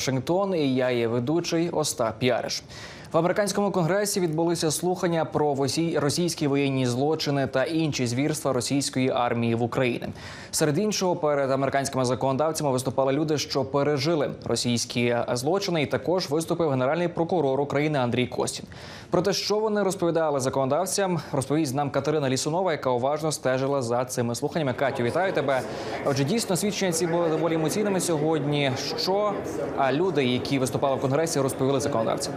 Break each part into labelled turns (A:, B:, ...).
A: Вашингтон і я є ведучий Остап Яриш. В американському конгресі відбулися слухання про російські воєнні злочини та інші звірства російської армії в Україні. Серед іншого, перед американськими законодавцями виступали люди, що пережили російські злочини, і також виступив генеральний прокурор України Андрій Костін. Про те, що вони розповідали законодавцям, розповість нам Катерина Лісунова, яка уважно стежила за цими слуханнями. Катю, вітаю тебе. Отже, дійсно свідчення ці були доволі емоційними сьогодні. Що люди, які виступали в конгресі, розповіли законодавцям?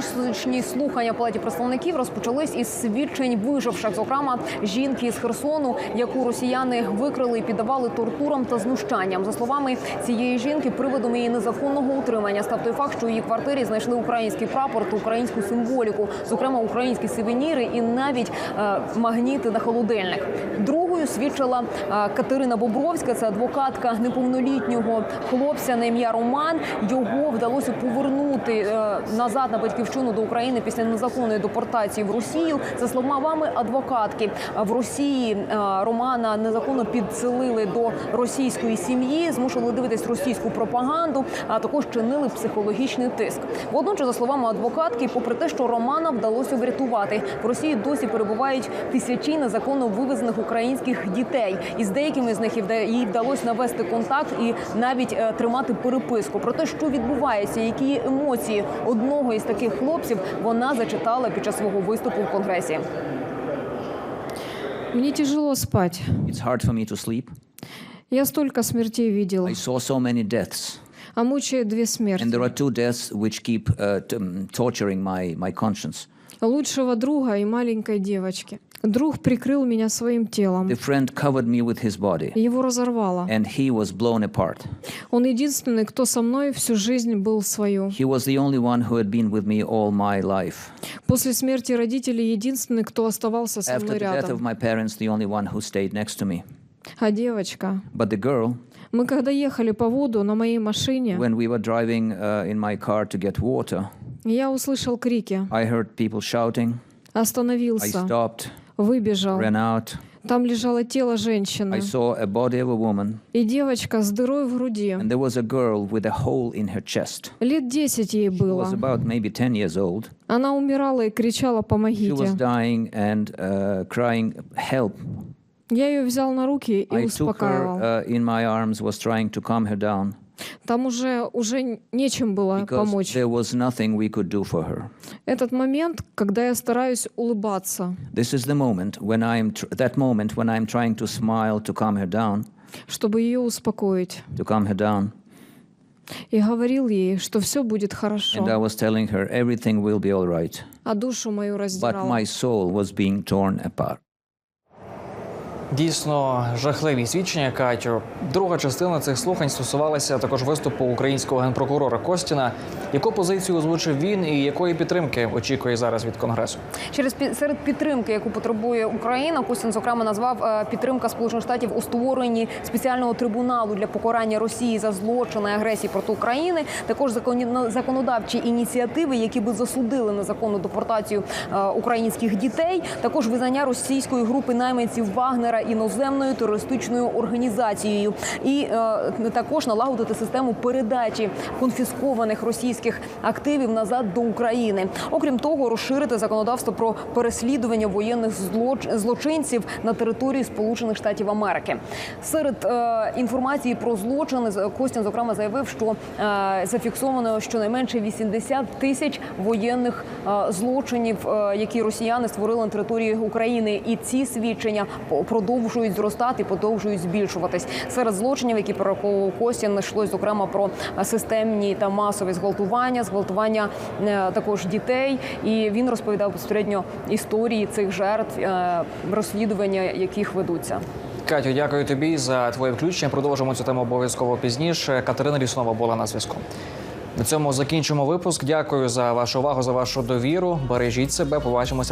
B: Сьогоднішні слухання в палаті представників розпочались із свідчень виживших, зокрема жінки з Херсону, яку росіяни викрили і піддавали тортурам та знущанням. За словами цієї жінки, приводом її незаконного утримання став той факт, що у її квартирі знайшли український прапор та українську символіку, зокрема українські сувеніри і навіть е, магніти на холодильник. Другою свідчила е, Катерина Бобровська, це адвокатка неповнолітнього хлопця на ім'я Роман. Його вдалося повернути е, назад на батьківщину до України після незаконної депортації в Росію. За словами адвокатки, в Росії е, Романа незаконно підселили до російської сім'ї, змушували дивитись російську пропаганду, а також чинили психологічний тиск. Водночас, за словами адвокатки, попри те, що Романа вдалося врятувати, в Росії досі перебувають тисячі незаконно вивезених українських дітей, і з деякими з них їй вдалося навести контакт і навіть е, тримати переписку про те, що відбувається, які емоції одного із таких хлопців, вона зачитала під час свого виступу в конгресі.
C: Мені тяжело спать.
D: It's hard for me to sleep.
C: Я столько смертей видел,
D: I saw so many deaths,
C: а мучает две
D: and there are two deaths which keep uh, torturing my, my conscience
C: Лучшего друга и маленькой девочки. Друг прикрыл меня своим телом.
D: The friend covered me with his body,
C: Его разорвало.
D: and he was blown apart.
C: Он единственный, кто со мной всю жизнь был свою.
D: He was the only one who had been with me all my life.
C: После смерти родителей единственный, кто оставался со
D: After
C: мной
D: the death of
C: рядом.
D: my parents, the only one who stayed next to me.
C: А девочка?
D: But the girl,
C: Мы когда ехали по воду на моей машине,
D: when we were driving uh, in my car to get water,
C: я услышал крики.
D: I heard people shouting. I
C: Остановился,
D: stopped,
C: выбежал.
D: ran out.
C: Там лежало тело женщины.
D: I saw a body of a woman,
C: И девочка с дырой в груди.
D: and there was a girl with a hole in her chest.
C: Лет десять ей
D: She
C: было.
D: was about maybe 10 years old.
C: Она умирала и кричала
D: She was
C: «помогите».
D: dying and uh, crying, Help.
C: Я ее взял на руки и
D: I took
C: успокаивал.
D: her uh, in my arms, was trying to calm her down
C: Там уже, уже нечем было
D: because
C: помочь.
D: there was nothing we could do for her.
C: Этот момент, когда я стараюсь улыбаться,
D: This is the moment when I'm, that moment when I'm trying to smile to calm her down,
C: чтобы ее успокоить.
D: to calm her down.
C: И говорил ей, что все будет
D: And I
C: хорошо.
D: was telling her everything will be all right.
C: А душу мою
D: But
C: раздирал.
D: my soul was being torn apart.
A: Дійсно жахливі свідчення, Катю. Друга частина цих слухань стосувалася також виступу українського генпрокурора Костіна. Яку позицію озвучив він і якої підтримки очікує зараз від конгресу?
B: Через серед підтримки, яку потребує Україна, Костін зокрема назвав е, підтримка Сполучених Штатів у створенні спеціального трибуналу для покарання Росії за злочини агресії проти України. Також законодавчі ініціативи, які би засудили незаконну депортацію е, українських дітей. Також визнання російської групи найманців Вагнера іноземною терористичною організацією, і е, також налагодити систему передачі конфіскованих російських активів назад до України. Окрім того, розширити законодавство про переслідування воєнних злоч- злочинців на території Сполучених Штатів Америки. Серед е, інформації про злочини Костін зокрема заявив, що е, зафіксовано щонайменше 80 тисяч воєнних е, злочинів, е, які росіяни створили на території України, і ці свідчення по- продовжують зростати, продовжують збільшуватись. Серед злочинів, які перераховував Костін, йшлось зокрема про системні та масові зґвалтування, зґвалтування е, також дітей. І він розповідав безпосередньо історії цих жертв, е, розслідування яких ведуться.
A: Катю, дякую тобі за твоє включення. Продовжимо цю тему обов'язково пізніше. Катерина Лісунова була на зв'язку. На цьому закінчимо випуск. Дякую за вашу увагу, за вашу довіру. Бережіть себе. Побачимося.